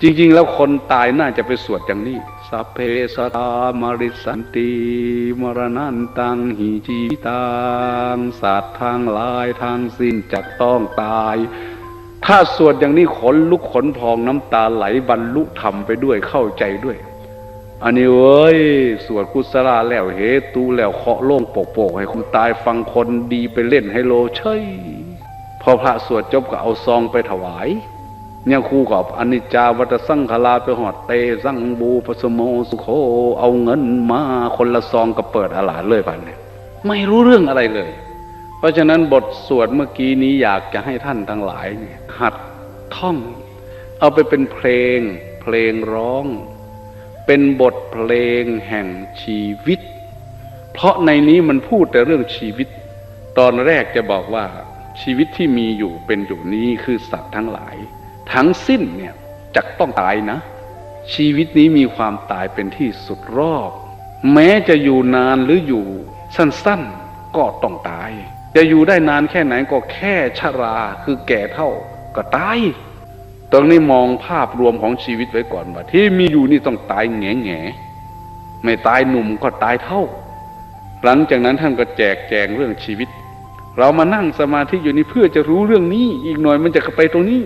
จริง ๆ แล้วคนตายน่าจะไปสวดอย่างนี้ สัพเพสตามาริสันติมรณันตังหิจีตังสัตว์ทางลายทางสิ้นจักต้องตาย ถ้าสวดอย่างนี้ขนลุกขนพองน้ำตาไหลบรรลุธรรมไปด้วยเข้าใจด้วย อันนี้เว้ยสวดกุศลาแล้วเฮตูแล้วเคาะโล่งโปกๆให้คนตายฟังคนดีไปเล่นไฮโลเชยพอพระสวดจบก็เอาซองไปถวาย เนี่ยครูกับอนิจจาวัตสังขลาไปหอดเตสังบูปสมโมสุโคเอาเงินมาคนละซองก็เปิดอาลาเลยพันเนี่ยไม่รู้เรื่องอะไรเลย เพราะฉะนั้นบทสวดเมื่อกี้นี้อยากจะให้ท่านทั้งหลายเนี่ยหัดท่อง เอาไปเป็นเพลง เพลงร้อง เป็นบทเพลงแห่งชีวิต เพราะในนี้มันพูดแต่เรื่องชีวิต ตอนแรกจะบอกว่าชีวิตที่มีอยู่เป็นอยู่นี้คือสัตว์ทั้งหลาย ทั้งสิ้นเนี่ยจะต้องตายนะ ชีวิตนี้มีความตายเป็นที่สุดรอบ แม้จะอยู่นานหรืออยู่สั้นๆก็ต้องตาย จะอยู่ได้นานแค่ไหนก็แค่ชราคือแก่เท่าก็ตายตรงนี้มองภาพรวมของชีวิตไว้ก่อนว่าที่มีอยู่นี่ต้องตายแง่แง่ๆไม่ตายหนุ่มก็ตายเท่า หลังจากนั้นท่านก็แจกแจงเรื่องชีวิต เรามานั่งสมาธิอยู่นี่เพื่อจะรู้เรื่องนี้ อีกหน่อยมันจะไปตรงนี้